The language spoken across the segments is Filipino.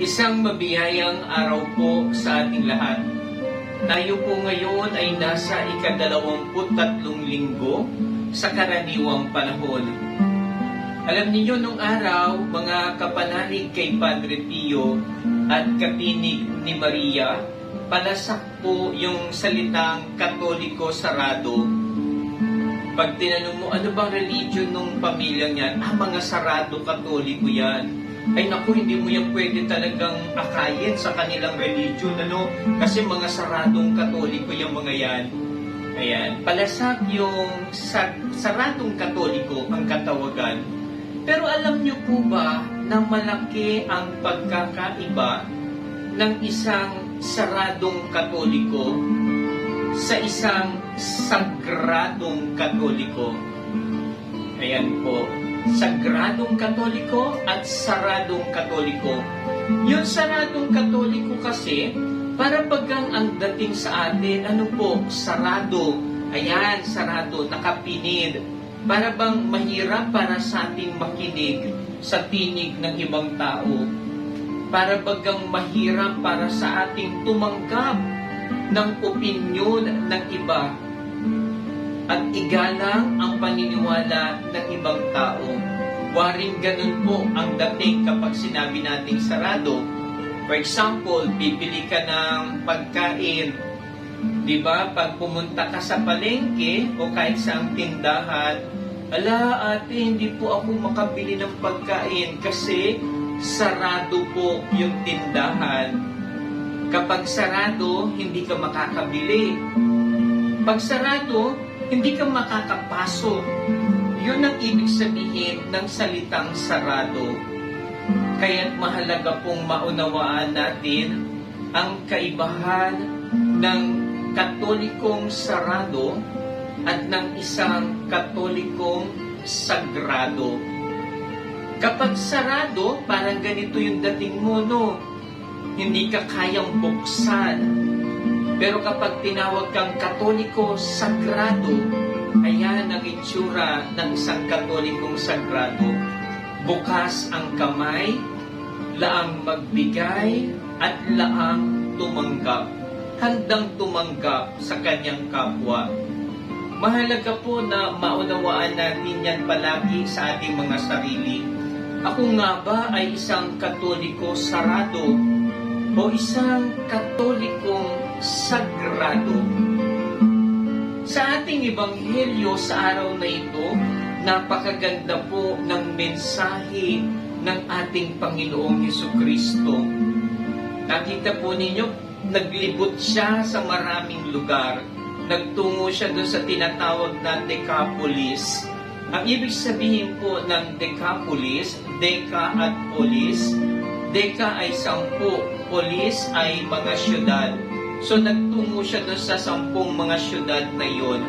Isang mabiyayang araw po sa ating lahat. Tayo po ngayon ay nasa ikadalawamput tatlong linggo sa karaniwang panahon. Alam niyo nung araw, mga kapanalig kay Padre Pio at kapinig ni Maria, palasak po yung salitang katoliko sarado. Pag tinanong mo, ano bang religion ng pamilya niyan? Ah, mga sarado katoliko yan ay naku, hindi mo yan pwede talagang akayin sa kanilang religion, ano? Kasi mga saradong katoliko yung mga yan. Ayan, palasak yung sa, saradong katoliko ang katawagan. Pero alam niyo po ba na malaki ang pagkakaiba ng isang saradong katoliko sa isang sagradong katoliko? Ayan po, sagradong katoliko at saradong katoliko. Yung saradong katoliko kasi, para bagang ang dating sa atin, ano po, sarado. Ayan, sarado, nakapinid. Para bang mahirap para sa ating makinig sa tinig ng ibang tao. Para bagang mahirap para sa ating tumanggap ng opinyon ng iba at igalang ang paniniwala ng ibang tao. Waring ganun po ang dating kapag sinabi nating sarado. For example, bibili ka ng pagkain. Di ba? Pag pumunta ka sa palengke o kahit sa tindahan, ala ate, hindi po ako makabili ng pagkain kasi sarado po yung tindahan. Kapag sarado, hindi ka makakabili. Pag sarado, hindi ka makakapasok. Yun ang ibig sabihin ng salitang sarado. Kaya't mahalaga pong maunawaan natin ang kaibahan ng katolikong sarado at ng isang katolikong sagrado. Kapag sarado, parang ganito yung dating mo, no? Hindi ka kayang buksan, pero kapag tinawag kang katoliko sagrado, ayan ang itsura ng isang katolikong sagrado. Bukas ang kamay, laang magbigay, at laang tumanggap. Handang tumanggap sa kanyang kapwa. Mahalaga po na maunawaan natin yan palagi sa ating mga sarili. Ako nga ba ay isang katoliko sarado o isang katolikong sagrado. Sa ating ebanghelyo sa araw na ito, napakaganda po ng mensahe ng ating Panginoong Heso Kristo. Nakita po ninyo, naglibot siya sa maraming lugar. Nagtungo siya doon sa tinatawag na Decapolis. Ang ibig sabihin po ng Decapolis, Deca at Polis, Deca ay sampu, Polis ay mga syudad. So nagtungo siya doon sa sampung mga syudad na yon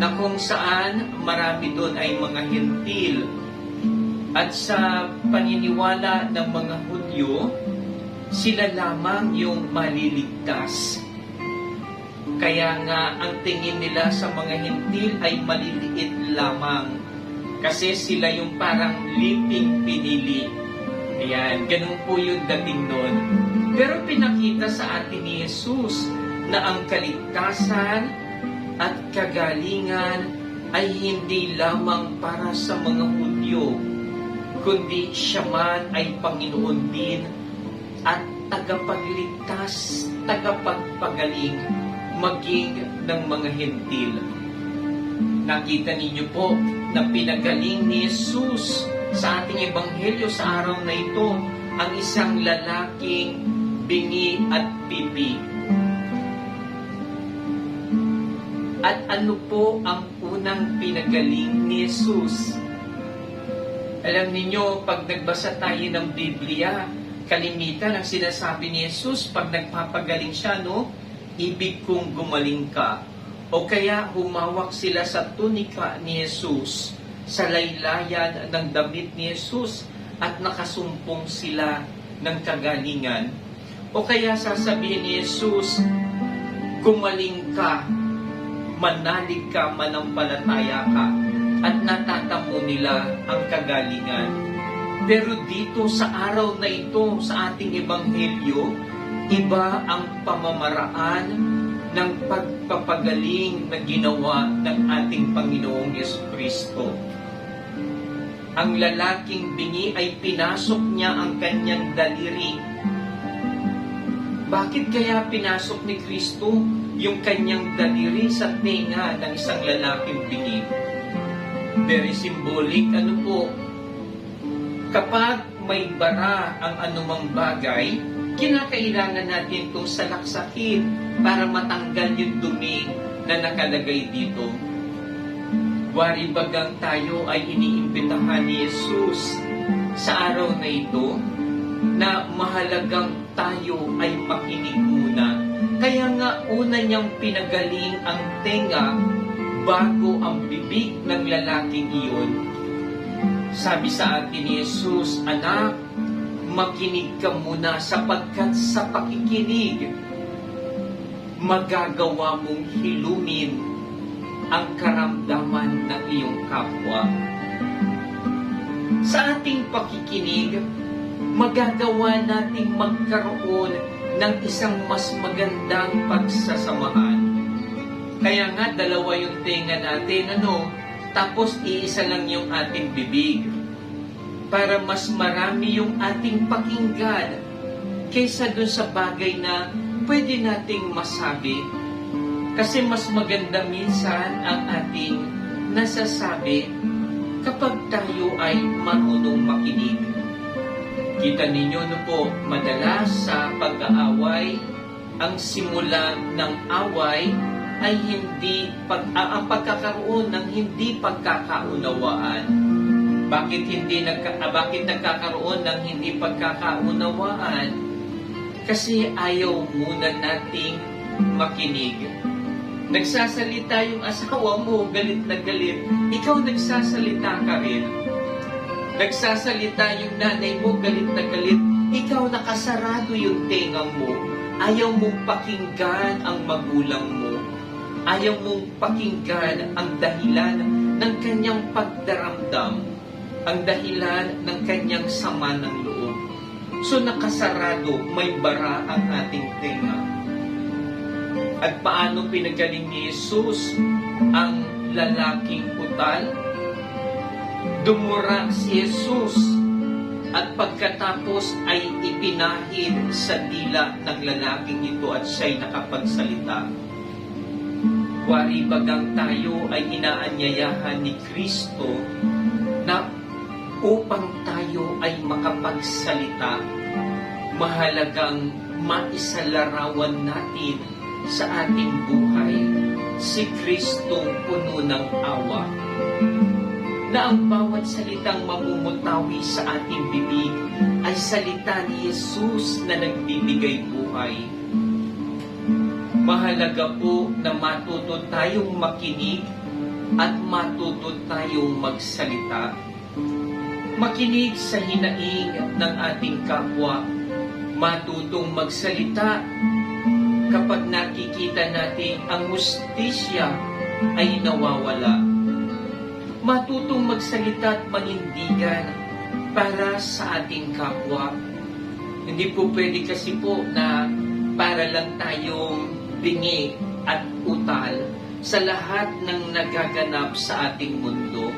na kung saan marami doon ay mga hintil. At sa paniniwala ng mga Hudyo, sila lamang yung maliligtas. Kaya nga ang tingin nila sa mga hintil ay maliliit lamang. Kasi sila yung parang liping pinili. Ayan, ganun po yung dating nun. Pero pinakita sa atin ni Jesus na ang kaligtasan at kagalingan ay hindi lamang para sa mga Hudyo, kundi siya man ay Panginoon din at tagapagligtas, tagapagpagaling maging ng mga hentil. Nakita ninyo po na pinagaling ni Jesus sa ating ebanghelyo sa araw na ito ang isang lalaking bingi at pipi. At ano po ang unang pinagaling ni Jesus? Alam ninyo, pag nagbasa tayo ng Biblia, kalimitan ang sinasabi ni Jesus pag nagpapagaling siya, no? Ibig kong gumaling ka. O kaya humawak sila sa tunika ni Jesus, sa laylayan ng damit ni Jesus, at nakasumpong sila ng kagalingan. O kaya sasabihin ni Jesus, gumaling ka, manalig ka, manampalataya ka, at natatamo nila ang kagalingan. Pero dito sa araw na ito, sa ating ebanghelyo, iba ang pamamaraan ng pagpapagaling na ginawa ng ating Panginoong Yesu Kristo. Ang lalaking bingi ay pinasok niya ang kanyang daliri. Bakit kaya pinasok ni Kristo yung kanyang daliri sa tenga ng isang lalaking bingi? Very symbolic, ano po, kapag may bara ang anumang bagay, kinakailangan natin itong salaksakin para matanggal yung dumi na nakalagay dito. Wari bagang tayo ay iniimbitahan ni Jesus sa araw na ito na mahalagang tayo ay makinig muna. Kaya nga una niyang pinagaling ang tenga bago ang bibig ng lalaking iyon. Sabi sa atin ni Jesus, Anak, makinig ka muna sapagkat sa pakikinig, magagawa mong hilumin ang karamdaman ng iyong kapwa. Sa ating pakikinig, magagawa nating magkaroon ng isang mas magandang pagsasamahan. Kaya nga, dalawa yung tenga natin, ano, tapos iisa lang yung ating bibig. Para mas marami yung ating pakinggan kaysa dun sa bagay na pwede nating masabi. Kasi mas maganda minsan ang ating nasasabi kapag tayo ay marunong makinig. Kita ninyo no po, madalas sa pag-aaway, ang simula ng away ay hindi pag, ang pagkakaroon ng hindi pagkakaunawaan. Bakit hindi nagka, bakit nagkakaroon ng hindi pagkakaunawaan? Kasi ayaw muna nating makinig. Nagsasalita yung asawa mo, galit na galit. Ikaw nagsasalita ka rin. Nagsasalita yung nanay mo, galit na galit. Ikaw nakasarado yung tenga mo. Ayaw mong pakinggan ang magulang mo. Ayaw mong pakinggan ang dahilan ng kanyang pagdaramdam. Ang dahilan ng kanyang sama ng loob. So nakasarado, may bara ang ating tenga. At paano pinagaling ni Jesus ang lalaking putal? Dumura si Jesus at pagkatapos ay ipinahid sa dila ng lalaking ito at siya'y nakapagsalita. Wari bagang tayo ay inaanyayahan ni Kristo na upang tayo ay makapagsalita, mahalagang maisalarawan natin sa ating buhay si Kristong puno ng awa na ang bawat salitang mamumutawi sa ating bibig ay salita ni Jesus na nagbibigay buhay. Mahalaga po na matuto tayong makinig at matuto tayong magsalita. Makinig sa hinaing ng ating kapwa, matutong magsalita kapag nakikita natin ang mustisya ay nawawala matutong magsalita at manindigan para sa ating kapwa. Hindi po pwede kasi po na para lang tayong bingi at utal sa lahat ng nagaganap sa ating mundo.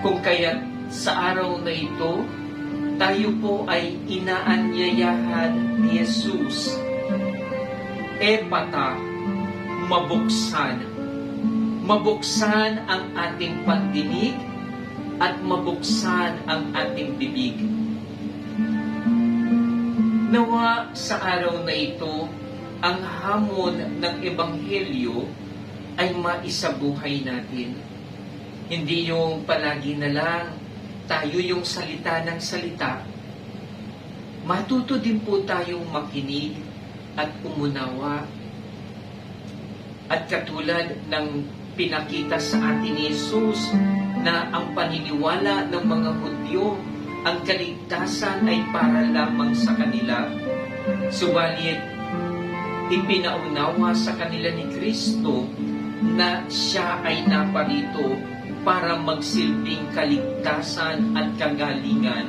Kung kaya sa araw na ito, tayo po ay inaanyayahan ni Jesus. Epata, mabuksan mabuksan ang ating pandinig at mabuksan ang ating bibig. Nawa sa araw na ito, ang hamon ng Ebanghelyo ay maisabuhay natin. Hindi yung palagi na lang tayo yung salita ng salita. Matuto din po tayong makinig at umunawa. At katulad ng pinakita sa atin ni Jesus na ang paniniwala ng mga Hudyo, ang kaligtasan ay para lamang sa kanila. Subalit, ipinaunawa sa kanila ni Kristo na siya ay naparito para magsilbing kaligtasan at kagalingan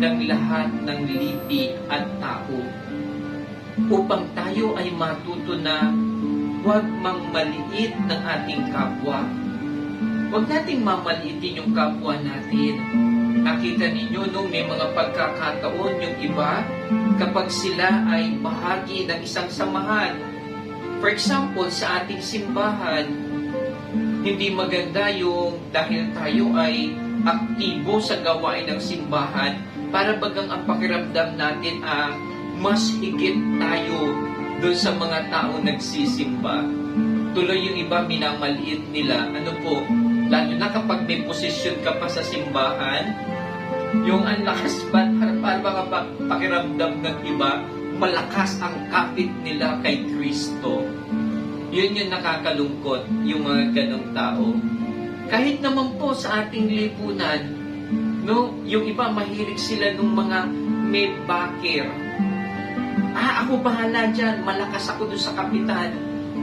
ng lahat ng lipi at tao. Upang tayo ay matuto na huwag mang maliit ng ating kapwa. Huwag nating mamaliitin yung kapwa natin. Nakita ninyo nung may mga pagkakataon yung iba kapag sila ay bahagi ng isang samahan. For example, sa ating simbahan, hindi maganda yung dahil tayo ay aktibo sa gawain ng simbahan para bagang ang pakiramdam natin ah, mas higit tayo doon sa mga tao nagsisimba. Tuloy yung iba minamaliit nila. Ano po, lalo na kapag may posisyon ka pa sa simbahan, yung ang lakas ba, para baka pa, pakiramdam ng iba, malakas ang kapit nila kay Kristo. Yun yung nakakalungkot, yung mga ganong tao. Kahit naman po sa ating lipunan, no, yung iba mahilig sila nung mga may bakir. Ah, ako bahala dyan, malakas ako dun sa kapitan,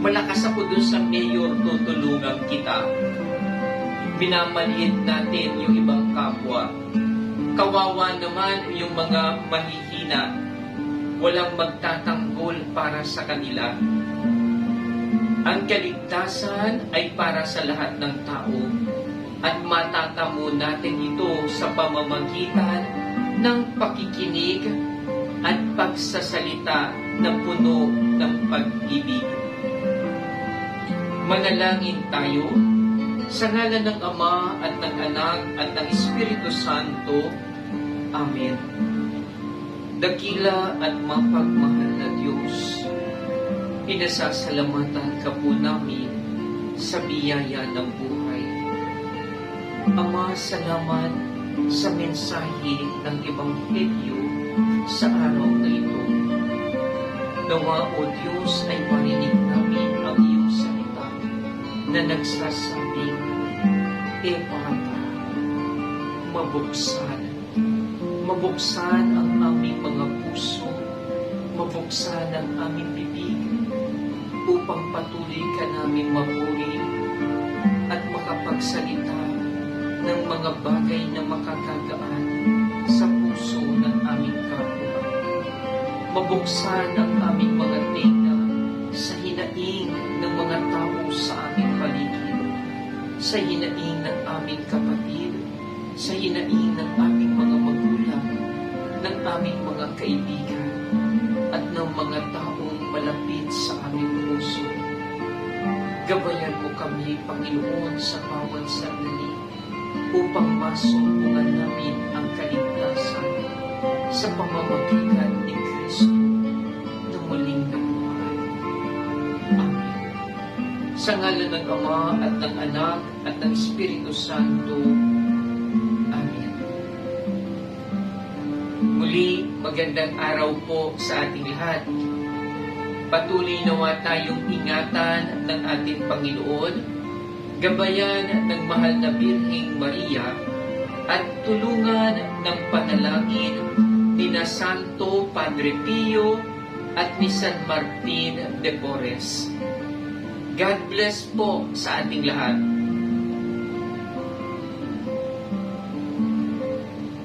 malakas ako dun sa mayor, tutulungan kita. Binamaliit natin yung ibang kapwa. Kawawa naman yung mga mahihina, walang magtatanggol para sa kanila. Ang kaligtasan ay para sa lahat ng tao at matatamo natin ito sa pamamagitan ng pakikinig at pagsasalita na puno ng pag-ibig. Manalangin tayo sa ngalan ng Ama at ng Anak at ng Espiritu Santo. Amen. Dakila at mapagmahal na Diyos, Pinasasalamatan ka po namin sa biyaya ng buhay. Ama, salamat sa mensahe ng Ebanghelyo sa araw na ito. Nawa, O Diyos, ay marinig namin ang iyong salita na nagsasabing, Epata, mabuksan. Mabuksan ang aming mga puso, mabuksan ang aming bibig, upang patuloy ka namin mahuri at makapagsalita ng mga bagay na makakagaan Mabuksan ang aming mga tenga sa hinaing ng mga tao sa aming paligid, sa hinaing ng aming kapatid, sa hinaing ng aming mga magulang, ng aming mga kaibigan, at ng mga taong malapit sa aming puso. Gabayan mo kami, Panginoon, sa bawat sandali upang masumpungan namin ang kaligtasan sa pamamagitan ni Kristo na muling nabuhay. Amen. Sa ngalan ng Ama at ng Anak at ng Espiritu Santo. Amen. Muli, magandang araw po sa ating lahat. Patuloy nawa tayong ingatan ng ating Panginoon, gabayan ng mahal na Birheng Maria, at tulungan ng panalangin ni na Santo Padre Pio at ni San Martin de Porres. God bless po sa ating lahat.